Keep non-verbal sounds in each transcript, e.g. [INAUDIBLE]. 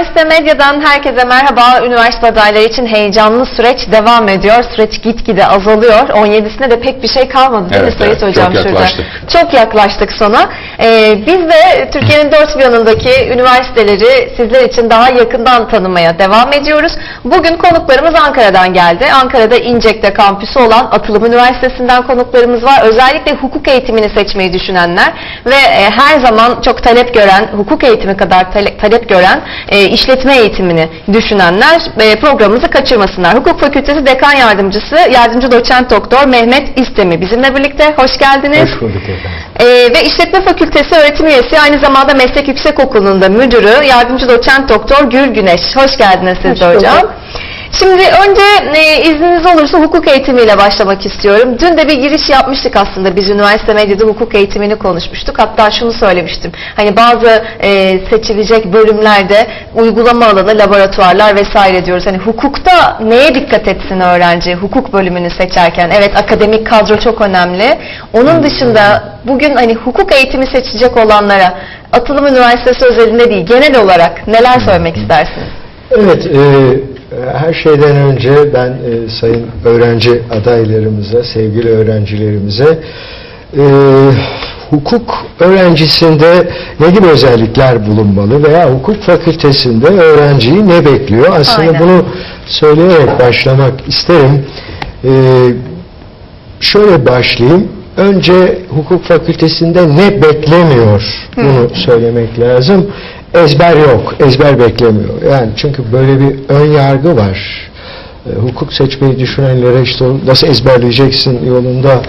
Üniversite Medya'dan herkese merhaba. Üniversite adayları için heyecanlı süreç devam ediyor. Süreç gitgide azalıyor. 17'sine de pek bir şey kalmadı değil Evet, mi Sayit evet. Hocam Çok şurada? yaklaştık. Çok yaklaştık sona. Ee, biz de Türkiye'nin dört bir yanındaki üniversiteleri sizler için daha yakından tanımaya devam ediyoruz. Bugün konuklarımız Ankara'dan geldi. Ankara'da İncek'te kampüsü olan Atılım Üniversitesi'nden konuklarımız var. Özellikle hukuk eğitimini seçmeyi düşünenler ve e, her zaman çok talep gören, hukuk eğitimi kadar tale- talep gören e, işletme eğitimini düşünenler e, programımızı kaçırmasınlar. Hukuk Fakültesi Dekan Yardımcısı, Yardımcı Doçent Doktor Mehmet İstemi bizimle birlikte. Hoş geldiniz. Hoş bulduk efendim. Ee, ve İşletme Fakültesi öğretim üyesi aynı zamanda Meslek Yüksekokulu'nda müdürü yardımcı doçent doktor Gül Güneş. Hoş geldiniz siz Hoş de hocam. bulduk. Şimdi önce e, izniniz olursa hukuk eğitimiyle başlamak istiyorum. Dün de bir giriş yapmıştık aslında. Biz üniversite medyada hukuk eğitimini konuşmuştuk. Hatta şunu söylemiştim. Hani bazı e, seçilecek bölümlerde uygulama alanı, laboratuvarlar vesaire diyoruz. Hani hukukta neye dikkat etsin öğrenci hukuk bölümünü seçerken? Evet akademik kadro çok önemli. Onun dışında bugün hani hukuk eğitimi seçecek olanlara Atılım Üniversitesi özelinde değil genel olarak neler söylemek istersiniz? Evet, e, her şeyden önce ben e, sayın öğrenci adaylarımıza, sevgili öğrencilerimize e, hukuk öğrencisinde ne gibi özellikler bulunmalı veya hukuk fakültesinde öğrenciyi ne bekliyor? Aslında Aynen. bunu söyleyerek başlamak isterim. E, şöyle başlayayım. Önce hukuk fakültesinde ne beklemiyor bunu söylemek lazım. Ezber yok, ezber beklemiyor. Yani çünkü böyle bir ön yargı var. E, hukuk seçmeyi düşünenlere işte nasıl ezberleyeceksin yolunda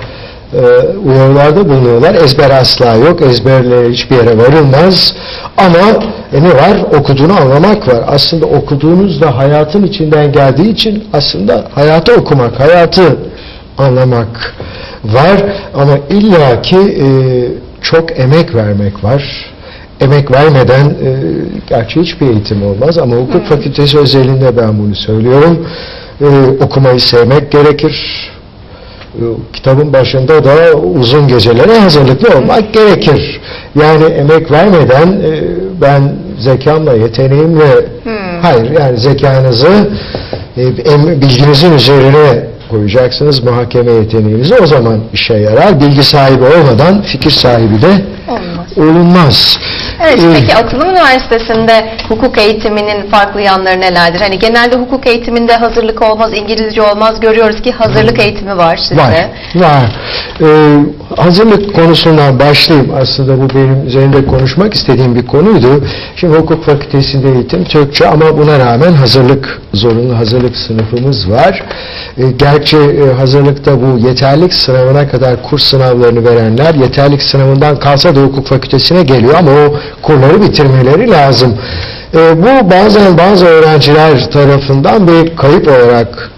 e, uyarılarda bulunuyorlar. Ezber asla yok, ezberle hiçbir yere varılmaz. Ama e, ne var? Okuduğunu anlamak var. Aslında okuduğunuz da hayatın içinden geldiği için aslında hayatı okumak, hayatı anlamak var ama illaki e, çok emek vermek var. Emek vermeden e, gerçi hiçbir eğitim olmaz ama hukuk fakültesi özelinde ben bunu söylüyorum. E, okumayı sevmek gerekir. E, kitabın başında da uzun gecelere hazırlıklı olmak gerekir. Yani emek vermeden e, ben zekamla, yeteneğimle hayır yani zekanızı e, bilginizin üzerine koyacaksınız muhakeme yeteneğinizi o zaman işe yarar. Bilgi sahibi olmadan fikir sahibi de Olmaz. Olunmaz. Evet, Ee, peki Atılım Üniversitesi'nde hukuk eğitiminin farklı yanları nelerdir? Hani genelde hukuk eğitiminde hazırlık olmaz, İngilizce olmaz. Görüyoruz ki hazırlık eğitimi var sizde. Var, var. Ee, hazırlık konusundan başlayayım. Aslında bu benim üzerinde konuşmak istediğim bir konuydu. Şimdi hukuk fakültesinde eğitim Türkçe ama buna rağmen hazırlık zorunlu hazırlık sınıfımız var. Ee, gerçi e, hazırlıkta bu yeterlik sınavına kadar kurs sınavlarını verenler yeterlik sınavından kalsa da hukuk fakültesine geliyor ama o kurları bitirmeleri lazım. Ee, bu bazen bazı öğrenciler tarafından bir kayıp olarak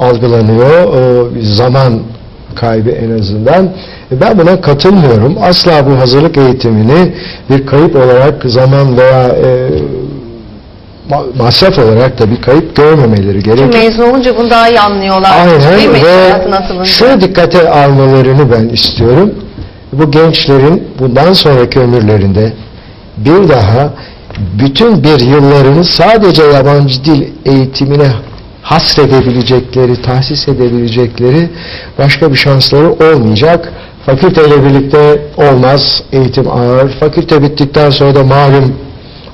algılanıyor. O zaman kaybı en azından. E, Ben buna katılmıyorum. Asla bu hazırlık eğitimini bir kayıp olarak zaman veya e, ma- masraf olarak da bir kayıp görmemeleri gerekir. Mezun olunca bunu daha iyi anlıyorlar. değil mi? Aynen ve şunu dikkate almalarını ben istiyorum. Bu gençlerin bundan sonraki ömürlerinde bir daha bütün bir yıllarını sadece yabancı dil eğitimine hasredebilecekleri, tahsis edebilecekleri başka bir şansları olmayacak. Fakülteyle birlikte olmaz, eğitim ağır. Fakülte bittikten sonra da malum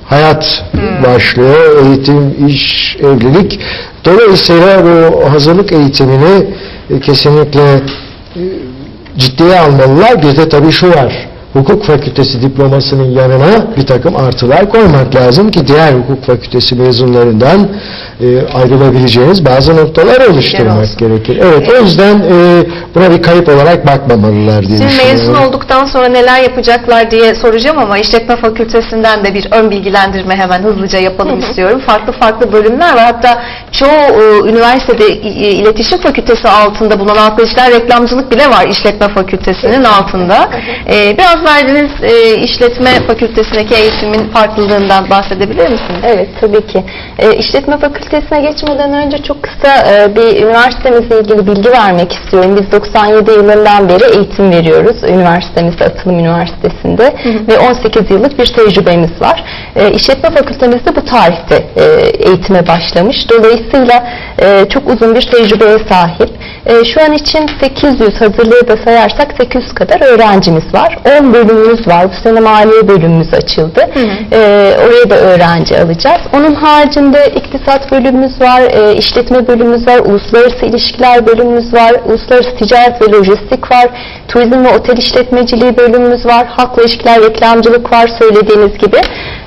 hayat başlıyor. Eğitim, iş, evlilik. Dolayısıyla bu hazırlık eğitimini e, kesinlikle e, ciddiye almalılar. Bir de tabii şu var. Hukuk fakültesi diplomasının yanına bir takım artılar koymak lazım ki diğer hukuk fakültesi mezunlarından e, ayrılabileceğiniz bazı noktalar oluşturmak gerekir. Evet, o yüzden e, buna bir kayıp olarak bakmamalılar diye Şimdi mezun olduktan sonra neler yapacaklar diye soracağım ama işletme fakültesinden de bir ön bilgilendirme hemen hızlıca yapalım istiyorum. Farklı farklı bölümler var. Hatta çoğu e, üniversitede i- iletişim fakültesi altında bulunan ilişkiler reklamcılık bile var işletme fakültesinin altında. E, biraz verdiğiniz e, işletme fakültesindeki eğitimin farklılığından bahsedebilir misiniz? Evet tabii ki. E, işletme fakültesine geçmeden önce çok kısa e, bir üniversitemizle ilgili bilgi vermek istiyorum. Biz 1997 yılından beri eğitim veriyoruz. Üniversitemizde, Atılım Üniversitesi'nde ve 18 yıllık bir tecrübemiz var. E, İşletme Fakültemizde bu tarihte e, eğitime başlamış. Dolayısıyla e, çok uzun bir tecrübeye sahip. E, şu an için 800 hazırlığı da sayarsak 800 kadar öğrencimiz var. 10 bölümümüz var. Bu sene maliye bölümümüz açıldı. E, oraya da öğrenci alacağız. Onun haricinde iktisat bölümümüz var, e, işletme bölümümüz var, uluslararası ilişkiler bölümümüz var, uluslararası ticaret ve lojistik var, turizm ve otel işletmeciliği bölümümüz var, halkla ilişkiler, reklamcılık var söylediğiniz gibi.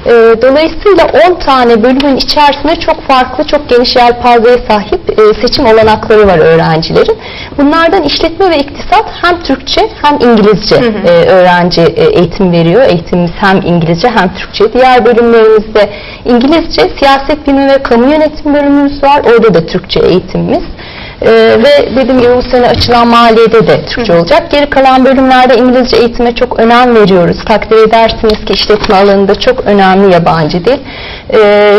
E, dolayısıyla 10 tane bölümün içerisinde çok farklı, çok geniş yelpazeye sahip e, seçim olanakları var öğrencilerin. Bunlardan işletme ve iktisat hem Türkçe hem İngilizce e, öğrenci e, eğitim veriyor. Eğitimimiz hem İngilizce hem Türkçe. Diğer bölümlerimizde İngilizce, siyaset bilimi ve kamu yönetim bölümümüz var. Orada da Türkçe eğitimimiz. Ee, ve dediğim gibi bu sene açılan maliyede de Türkçe olacak. Geri kalan bölümlerde İngilizce eğitime çok önem veriyoruz. Takdir edersiniz ki işletme alanında çok önemli yabancı dil. Ee,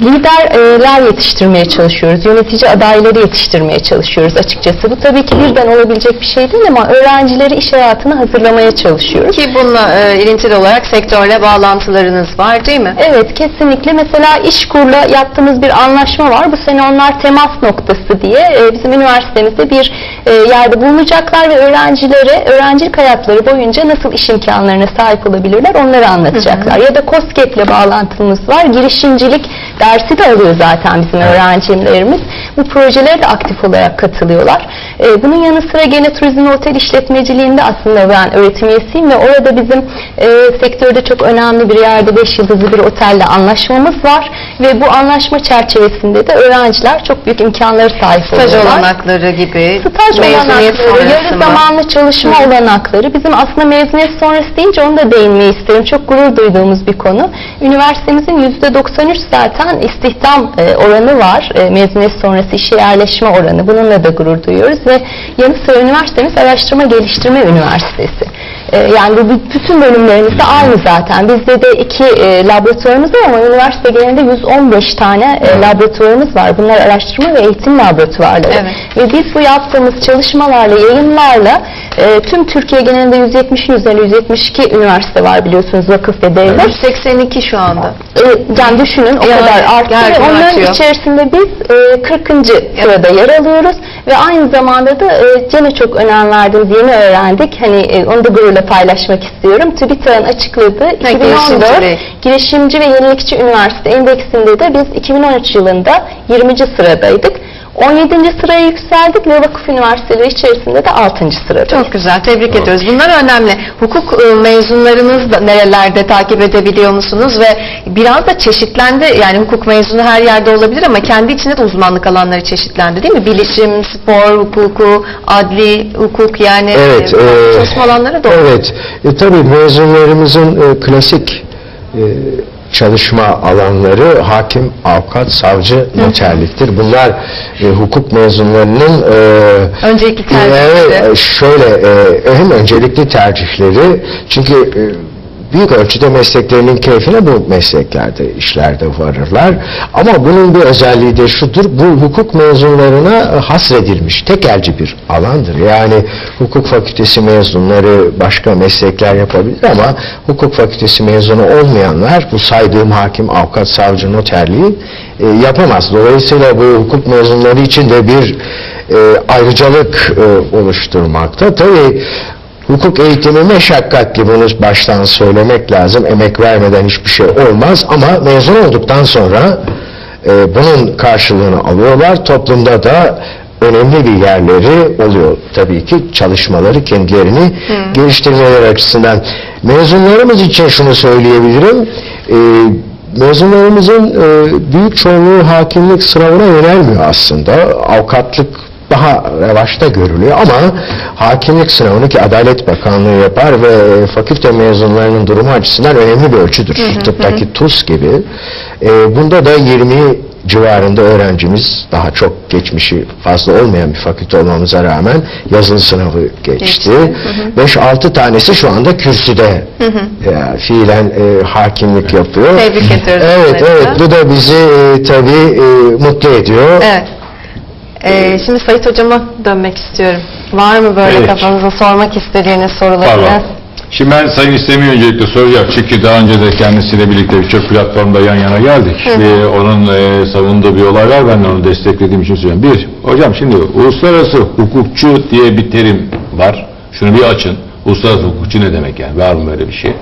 liderler yetiştirmeye çalışıyoruz. Yönetici adayları yetiştirmeye çalışıyoruz açıkçası. Bu tabii ki birden olabilecek bir şey değil ama öğrencileri iş hayatına hazırlamaya çalışıyoruz. Ki bununla e, ilintili olarak sektörle bağlantılarınız var değil mi? Evet kesinlikle. Mesela İşkur'la yaptığımız bir anlaşma var. Bu sene onlar temas noktası diye e, bizim üniversitemizde bir e, yerde bulunacaklar ve öğrencilere öğrencilik hayatları boyunca nasıl iş imkanlarına sahip olabilirler onları anlatacaklar. Ya da COSGAP'le bağlantımız var. Girişimcilik dersi de alıyor zaten bizim öğrencilerimiz. Bu projelere de aktif olarak katılıyorlar. E, bunun yanı sıra gene turizm otel işletmeciliğinde aslında ben öğretim üyesiyim ve orada bizim e, sektörde çok önemli bir yerde 5 yıldızlı bir otelle anlaşmamız var ve bu anlaşma çerçevesinde de öğrenciler çok büyük imkanlara sahip Staj oluyorlar. olanakları gibi, Staj olanakları, yarı zamanlı çalışma olanakları. Bizim aslında mezuniyet sonrası deyince onu da değinmeyi isterim. Çok gurur duyduğumuz bir konu. Üniversitemizin %93 zaten istihdam e, oranı var. E, mezuniyet sonrası işe yerleşme oranı. Bununla da gurur duyuyoruz ve yanı sıra üniversitemiz araştırma geliştirme üniversitesi. E, yani bu bütün bölümlerimizde aynı zaten. Bizde de iki e, laboratuvarımız var ama üniversite genelinde 115 tane e, laboratuvarımız var. Bunlar araştırma ve eğitim laboratuvarları. Evet. Ve biz bu yaptığımız çalışmalarla, yayınlarla e, tüm Türkiye genelinde 170'in üzerinde 172 üniversite var biliyorsunuz vakıf ve devlet. 182 şu anda. E, yani düşünün o Yani kadar arttı gün onların artıyor. içerisinde biz e, 40. sırada yer alıyoruz ve aynı zamanda da e, gene çok önem verdiğimiz yeni öğrendik. Hani e, onu da gururla paylaşmak istiyorum. TÜBİTAK'ın açıkladığı 2014 girişimcilik. Girişimci ve Yenilikçi Üniversite Endeksinde de biz 2013 yılında 20. sıradaydık. 17. sıraya yükseldik ve vakıf üniversiteleri içerisinde de 6. sıradayız. Çok güzel, tebrik ediyoruz. Bunlar önemli. Hukuk e, mezunlarınız da nerelerde takip edebiliyor musunuz ve biraz da çeşitlendi. Yani hukuk mezunu her yerde olabilir ama kendi içinde de uzmanlık alanları çeşitlendi değil mi? Bilişim, spor hukuku, adli hukuk yani Evet, e, e, çalışma alanları da. Evet. E, tabii mezunlarımızın e, klasik e, çalışma alanları hakim, avukat, savcı, noterliktir. Bunlar e, hukuk mezunlarının e, Öncelikli tercihleri. Evet, şöyle e, hem öncelikli tercihleri çünkü e, büyük ölçüde mesleklerinin keyfine bu mesleklerde, işlerde varırlar. Ama bunun bir özelliği de şudur, bu hukuk mezunlarına e, hasredilmiş, tekelci bir alandır. Yani hukuk fakültesi mezunları başka meslekler yapabilir ama hukuk fakültesi mezunu olmayanlar bu saydığım hakim, avukat, savcı, noterliği e, yapamaz. Dolayısıyla bu hukuk mezunları için de bir e, ayrıcalık e, oluşturmakta. Tabii hukuk eğitimi meşakkatli bunu baştan söylemek lazım. Emek vermeden hiçbir şey olmaz ama mezun olduktan sonra e, bunun karşılığını alıyorlar. Toplumda da önemli bir yerleri oluyor. Tabii ki çalışmaları kendilerini geliştirmeleri açısından. Mezunlarımız için şunu söyleyebilirim. E, mezunlarımızın e, büyük çoğunluğu hakimlik sınavına yönelmiyor aslında. Avukatlık daha revaçta görülüyor ama hakimlik sınavını ki Adalet Bakanlığı yapar ve fakülte mezunlarının durumu açısından önemli bir ölçüdür. Tıptaki TUS gibi. E, bunda da 20 civarında öğrencimiz daha çok geçmişi fazla olmayan bir fakülte olmamıza rağmen yazılı sınavı geçti. 5-6 tanesi şu anda kürsüde e, fiilen e, hakimlik yapıyor. Tebrik ediyoruz Evet, evet. Bu da bizi e, tabii e, mutlu ediyor. Evet. Ee, şimdi Sayit Hocam'a dönmek istiyorum. Var mı böyle Evet. kafanıza sormak istediğiniz sorularınız? var. Şimdi ben Sayın İstemi'yi öncelikle soracağım. Çünkü daha önce de kendisiyle birlikte birçok platformda yan yana geldik. Ve onun e, savunduğu bir olay var. Ben de onu desteklediğim için söylüyorum. Bir, hocam şimdi uluslararası hukukçu diye bir terim var. Şunu bir açın. Uluslararası hukukçu ne demek yani? Var mı böyle bir şey?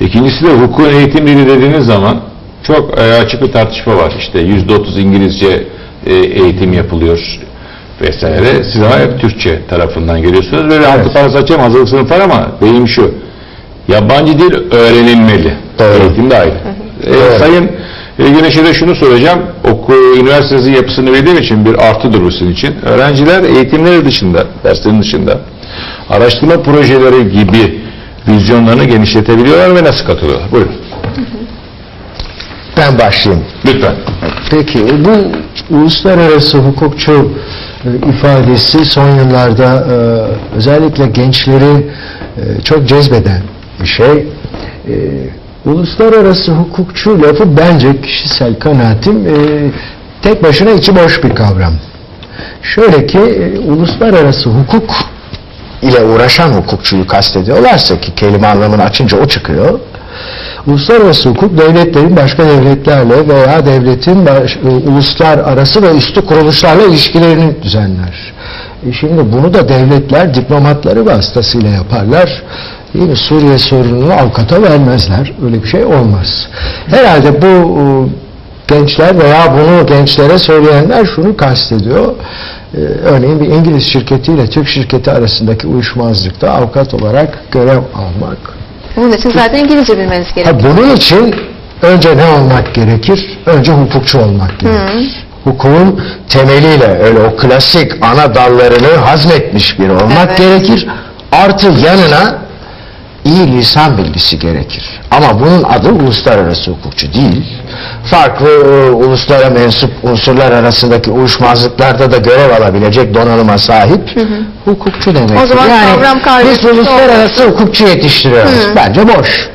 İkincisi de hukukun eğitim dili dediğiniz zaman çok e, açık bir tartışma var. İşte yüzde otuz İngilizce e, eğitim yapılıyor vesaire. Siz ama hep Türkçe tarafından geliyorsunuz. Böyle altı parası açayım hazırlık sınıfı var ama benim şu. Yabancı dil öğrenilmeli. Doğru. Eğitim de ayrı. E, Doğru. Sayın e, Güneş'e de şunu soracağım. Oku, üniversitesi yapısını bildiğim için bir artıdır bu sizin için. Öğrenciler eğitimleri dışında, derslerin dışında araştırma projeleri gibi vizyonlarını genişletebiliyorlar ve nasıl katılıyorlar? Buyurun. Ben başlayayım. Lütfen. Peki bu uluslararası hukukçu e, ifadesi son yıllarda e, özellikle gençleri e, çok cezbeden bir şey. Uluslararası hukukçu lafı bence kişisel kanaatim tek başına içi boş bir kavram. Şöyle ki uluslararası hukuk ile uğraşan hukukçuyu kastediyorlarsa ki kelime anlamını açınca o çıkıyor. Uluslararası hukuk devletlerin başka devletlerle veya devletin baş, e, uluslararası ve üstü kuruluşlarla ilişkilerini düzenler. E şimdi bunu da devletler diplomatları vasıtasıyla yaparlar. Değil mi? Suriye sorununu avukata vermezler. Öyle bir şey olmaz. Herhalde bu e, gençler veya bunu gençlere söyleyenler şunu kastediyor. Ee, örneğin bir İngiliz şirketiyle Türk şirketi arasındaki uyuşmazlıkta avukat olarak görev almak. Bunun için zaten İngilizce bilmeniz Ha, gerekiyor. bunun için önce ne olmak gerekir? Önce hukukçu olmak gerekir. Hukukun temeliyle öyle o klasik ana dallarını hazmetmiş biri olmak Evet. gerekir. Artı yanına iyi lisan bilgisi gerekir. Ama bunun adı uluslararası hukukçu değil. Farklı e, uluslara mensup unsurlar arasındaki uyuşmazlıklarda da görev alabilecek donanıma sahip hukukçu demek. O zaman kavram biz uluslararası hukukçu yetiştiriyoruz. Bence boş.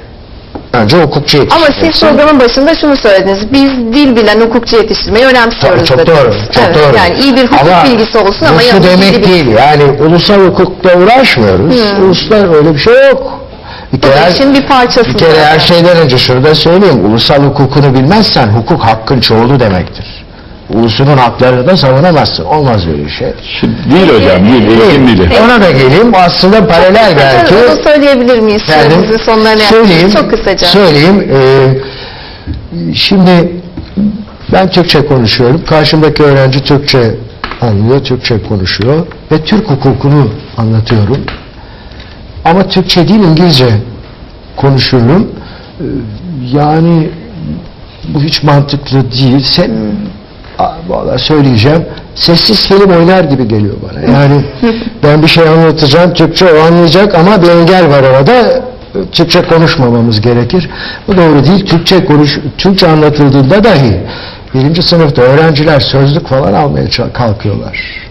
Önce hukukçu Ama siz programın başında şunu söylediniz. Biz dil bilen hukukçu yetiştirmeyi önemsiyoruz. Çok, çok dediniz. doğru, çok Evet, doğru. Yani iyi bir hukuk bilgisi olsun ama bu şu demek bir- değil. Yani ulusal hukukla uğraşmıyoruz. Uluslar öyle bir şey yok. Bir kere, işin bir parçası. bir kere her şeyden önce şunu da söyleyeyim. Ulusal hukukunu bilmezsen hukuk hakkın çoğulu demektir. Ulusunun haklarını da savunamazsın. Olmaz böyle şey. Şu değil hocam, değil, eğitim dili. Ona da geleyim. Aslında paralel belki. Onu söyleyebilir miyiz? Süremizin sonlarına söyleyeyim. Çok kısaca. Söyleyeyim. Ee, şimdi ben Türkçe konuşuyorum. Karşımdaki öğrenci Türkçe anlıyor, Türkçe konuşuyor ve Türk hukukunu anlatıyorum. Ama Türkçe değil İngilizce konuşuyorum. Ee, yani bu hiç mantıklı değil. Sen, Aa, vallahi söyleyeceğim. Sessiz film oynar gibi geliyor bana. Yani [LAUGHS] ben bir şey anlatacağım, Türkçe o anlayacak ama bir engel var orada. Türkçe konuşmamamız gerekir. Bu doğru değil. Türkçe konuş, Türkçe anlatıldığında dahi birinci sınıfta öğrenciler sözlük falan almaya kalkıyorlar.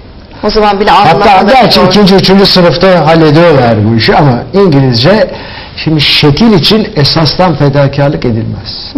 O zaman bile Hatta gerçi doğru. ikinci, üçüncü sınıfta hallediyorlar bu işi ama İngilizce şimdi şekil için esastan fedakarlık edilmez.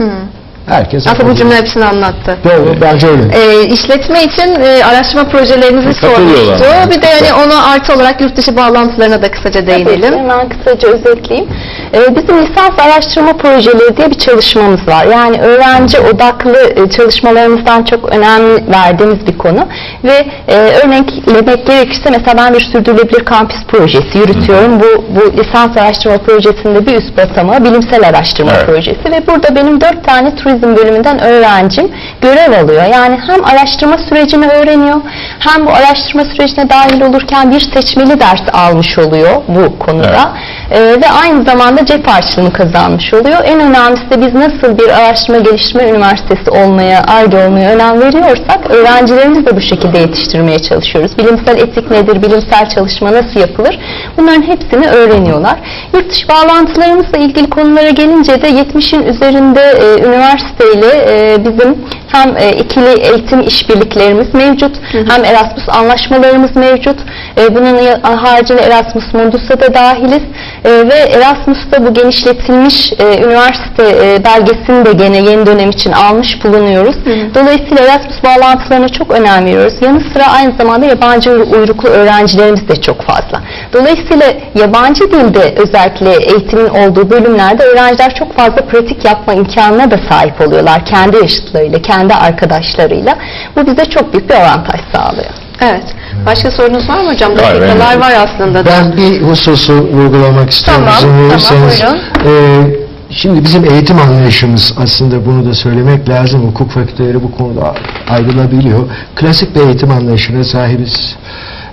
Herkes Aslında bu cümle hepsini anlattı. Doğru, bence öyle. Ee, işletme için e, araştırma projelerinizi sormuştu. Bir de hani ona artı olarak yurt dışı bağlantılarına da kısaca değinelim. Tabii, hemen kısaca özetleyeyim. Ee, bizim lisans araştırma projeleri diye bir çalışmamız var. Yani öğrenci odaklı e, çalışmalarımızdan çok önem verdiğimiz bir konu. Ve e, örneklemek gerekirse mesela ben bir sürdürülebilir kampüs projesi yürütüyorum. Bu, bu lisans araştırma projesinde bir üst basamağı bilimsel araştırma Evet. projesi. Ve burada benim dört tane turizm bölümünden öğrencim görev alıyor. Yani hem araştırma sürecini öğreniyor hem bu araştırma sürecine dahil olurken bir seçmeli ders almış oluyor bu konuda. Ee, ve aynı zamanda cep harçlığını kazanmış oluyor. En önemlisi de biz nasıl bir araştırma geliştirme üniversitesi olmaya, ARGE olmaya önem veriyorsak öğrencilerimizi de bu şekilde yetiştirmeye çalışıyoruz. Bilimsel etik nedir, bilimsel çalışma nasıl yapılır bunların hepsini öğreniyorlar. Yurt dışı bağlantılarımızla ilgili konulara gelince de 70'in üzerinde e, üniversiteyle e, bizim hem e, ikili eğitim işbirliklerimiz mevcut hem Erasmus anlaşmalarımız mevcut. E, bunun haricinde Erasmus Mundus'a da dahiliz E, ve Erasmus'ta bu genişletilmiş e, üniversite e, belgesini de gene yeni dönem için almış bulunuyoruz. Dolayısıyla Erasmus bağlantılarına çok önem veriyoruz. Yanı sıra aynı zamanda yabancı uyruklu öğrencilerimiz de çok fazla. Dolayısıyla yabancı dilde özellikle eğitimin olduğu bölümlerde öğrenciler çok fazla pratik yapma imkanına da sahip oluyorlar. Kendi yaşıtlarıyla, kendi arkadaşlarıyla. Bu bize çok büyük bir avantaj sağlıyor. Evet. Başka sorunuz var mı hocam? Dakikalar var aslında da. Ben bir hususu vurgulamak istiyorum Tamam, tamam, buyurun. Ee, şimdi bizim eğitim anlayışımız aslında bunu da söylemek lazım. Hukuk fakülteleri bu konuda ayrılabiliyor. Klasik bir eğitim anlayışına sahibiz.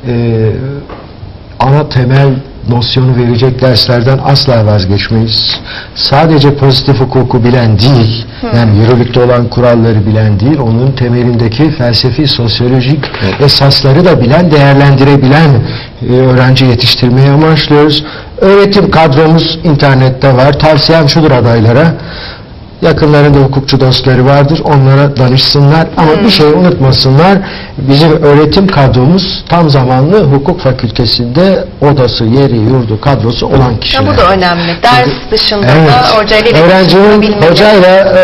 Ee, ana temel nosyonu verecek derslerden asla vazgeçmeyiz. Sadece pozitif hukuku bilen değil, yani yürürlükte olan kuralları bilen değil, onun temelindeki felsefi, sosyolojik esasları da bilen, değerlendirebilen e, öğrenci yetiştirmeyi amaçlıyoruz. Öğretim kadromuz internette var. Tavsiyem şudur adaylara. Yakınlarında hukukçu dostları vardır. Onlara danışsınlar. Ama bir şey unutmasınlar. Bizim öğretim kadromuz tam zamanlı hukuk fakültesinde odası, yeri, yurdu, kadrosu olan kişiler. Ya bu da önemli. Ders dışında Evet. da hocayla iletişim Öğrencinin hocayla e,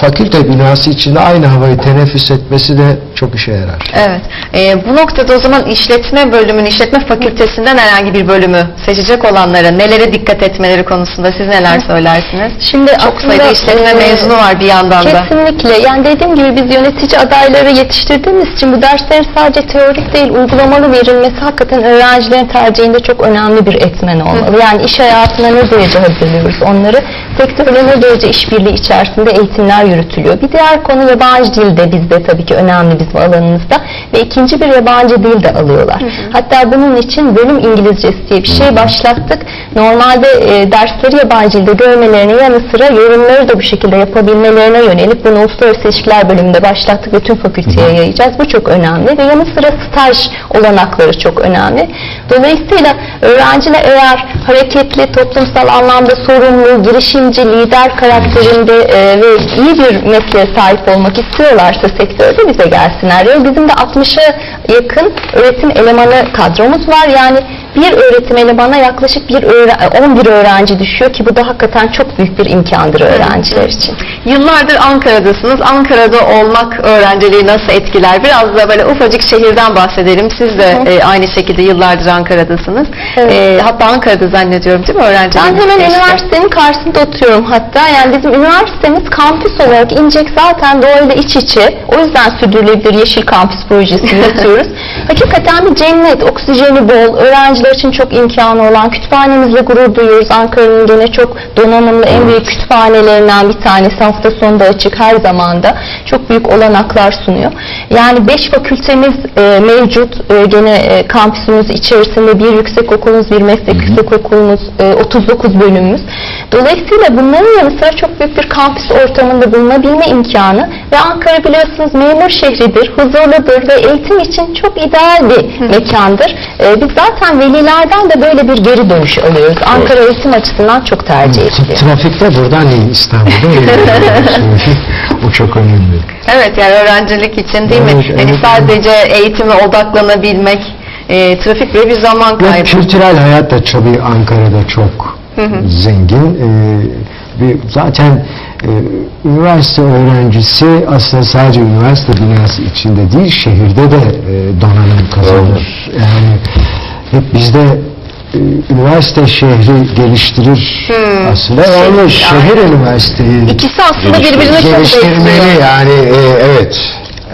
fakülte binası içinde aynı havayı teneffüs etmesi de çok işe yarar. Evet. Ee, bu noktada o zaman işletme bölümünün, işletme fakültesinden herhangi bir bölümü seçecek olanlara nelere dikkat etmeleri konusunda siz neler söylersiniz? Şimdi Çok sayıda işletme e, mezunu var bir yandan da. Kesinlikle. Yani dediğim gibi biz yönetici adayları yetiştirdiğimiz için bu derslerin sadece teorik değil uygulamalı verilmesi hakikaten öğrencilerin tercihinde çok önemli bir etmen olmalı. Yani iş hayatına ne derece hazırlıyoruz onları, sektörle ne derece işbirliği içerisinde eğitimler yürütülüyor. Bir diğer konu yabancı dil de bizde tabii ki önemli bizim alanımızda ve ikinci bir yabancı dil de alıyorlar. Hatta bunun için bölüm İngilizcesi diye bir şey başlattık. Normalde e, dersleri yabancı dilde görmelerine yanı sıra yorumları da bu şekilde yapabilmelerine yönelik bunu uluslararası ilişkiler bölümünde başlattık ve tüm fakülteye yayacağız. Bu çok önemli ve yanı sıra staj olanakları çok önemli. Dolayısıyla öğrenciler eğer hareketli, toplumsal anlamda sorumlu, girişimci, lider karakterinde e, ve iyi bir mesleğe sahip olmak istiyorlarsa sektörde bize gelsinler. Yani bizim de 60'a yakın öğretim elemanı kadromuz var. Yani bir öğretim elemana yaklaşık bir öğre- 11 öğrenci düşüyor ki bu da hakikaten çok büyük bir imkandır öğrenciler için. Yıllardır Ankara'dasınız. Ankara'da olmak öğrenciliği nasıl etkiler? Biraz da böyle ufacık şehirden bahsedelim. Siz de Hı. e, aynı şekilde yıllardır Ankara'dasınız. Evet. E, hatta Ankara'da zannediyorum değil mi öğrenciliğiniz? Ben hemen geçti? üniversitenin karşısında oturuyorum hatta. Yani bizim üniversitemiz kampüs olarak İncek zaten doğayla iç içe. O yüzden sürdürülebilir yeşil kampüs projesi yürütüyoruz. [LAUGHS] Hakikaten bir cennet, oksijeni bol, öğrenciler için çok imkanı olan, kütüphanemizle gurur duyuyoruz. Ankara'nın gene çok donanımlı en büyük kütüphanelerinden bir tanesi. Hafta sonu da açık her zamanda. Çok büyük olanaklar sunuyor. Yani 5 fakültemiz e, mevcut. E, gene e, kampüsümüz içerisinde bir yüksek okulumuz, bir meslek yüksek okulumuz, e, 39 bölümümüz. Dolayısıyla bunların yanı sıra çok büyük bir kampüs ortamında bulunabilme imkanı ve Ankara biliyorsunuz memur şehridir, huzurludur ve eğitim için çok ideal bir mekandır. E, biz zaten velilerden de böyle bir geri dönüş alıyoruz. Ankara eğitim açısından çok tercih ediliyor. Trafikte buradan iyi İstanbul'da iyi. [LAUGHS] o çok önemli. Evet yani öğrencilik için değil mi? Evet, Yani evet, sadece eğitime odaklanabilmek, e, trafik ve bir zaman Ve kaybı. kültürel hayat da tabii Ankara'da çok zengin. Ee, ve zaten e, üniversite öğrencisi aslında sadece üniversite binası içinde değil, şehirde de e, donanım kazanır. Yani hep bizde e, üniversite şehri geliştirir aslında. Şey, Yani şehir üniversiteyi İkisi aslında birbirini çok geliştirmeli yani e, evet.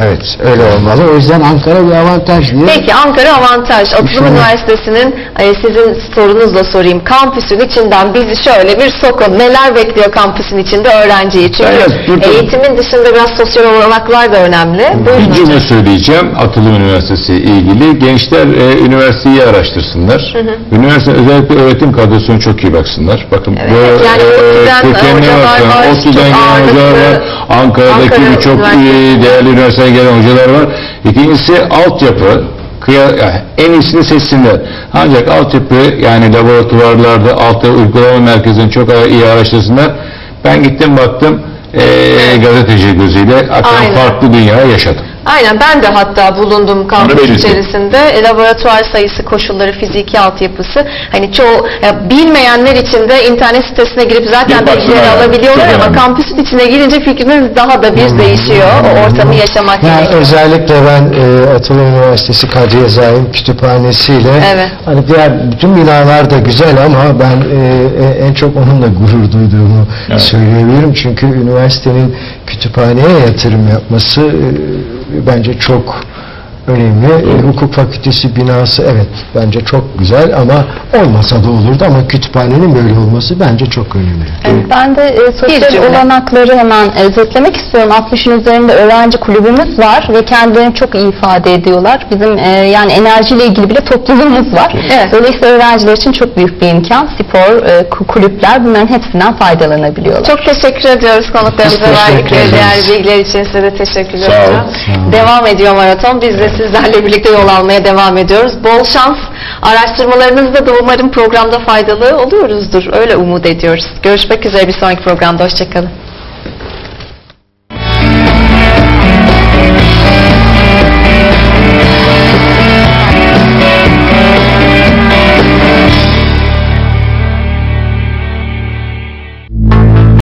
Evet öyle olmalı. O yüzden Ankara bir avantaj diye. Peki Ankara avantaj. Atılım. Üniversitesi'nin e, sizin sorunuzla sorayım. Kampüsün içinden bizi şöyle bir sokun. Neler bekliyor kampüsün içinde öğrenciyi? Çünkü Evet, burada- eğitimin dışında biraz sosyal olanaklar da önemli. Buyurun Bir cümle hocam. söyleyeceğim Atılım Üniversitesi ile ilgili. Gençler e, üniversiteyi araştırsınlar. Üniversite özellikle öğretim kadrosuna çok iyi baksınlar. Bakın Evet, yani ODTÜ'den kökenine hocalar bakın. var, ODTÜ'den çok gelen hocalar ağırlıklı. var. Ankara'daki Ankara birçok Üniversitesi. e, değerli üniversiteden gelen hocalar var. İkincisi altyapı. Yani en iyisini seçsinler. Ancak altyapı yani laboratuvarlarda altyapı uygulama merkezini çok iyi araştırsınlar. Ben gittim baktım e, gazeteci gözüyle Aynen. farklı dünya yaşadım. Aynen ben de hatta bulundum kampüs içerisinde. E, laboratuvar sayısı, koşulları, fiziki altyapısı. Hani çoğu ya bilmeyenler için de internet sitesine girip zaten Bir bilgileri alabiliyorlar Çok ama önemli. kampüsün içine girince fikrimiz daha da bir değişiyor. O ortamı yaşamak Yani gerekiyor. özellikle ben e, Atılım Üniversitesi Kadriye Zaim Kütüphanesi'yle Evet. hani diğer bütün binalar da güzel ama ben e, e, en çok onunla gurur duyduğumu Evet. söyleyebilirim. Çünkü üniversitenin kütüphaneye yatırım yapması e, bence çok önemli. E, hukuk fakültesi binası evet bence çok güzel ama olmasa da olurdu ama kütüphanenin böyle olması bence çok önemli. Ben de e, sosyal olanakları hemen özetlemek istiyorum. 60'ın üzerinde öğrenci kulübümüz var ve kendilerini çok iyi ifade ediyorlar. Bizim e, yani enerjiyle ilgili bile topluluğumuz var. [LAUGHS] Evet. Dolayısıyla öğrenciler için çok büyük bir imkan. Spor, e, ku- kulüpler bunların hepsinden faydalanabiliyorlar. Çok teşekkür ediyoruz konuklarımıza teşekkür verdikleri değerli bilgiler için size de ol. hocam. Devam ediyor maraton. Biz de sizlerle birlikte yol almaya devam ediyoruz. Bol şans. Araştırmalarınızda da umarım programda faydalı oluyoruzdur. Öyle umut ediyoruz. Görüşmek üzere bir sonraki programda. Hoşçakalın.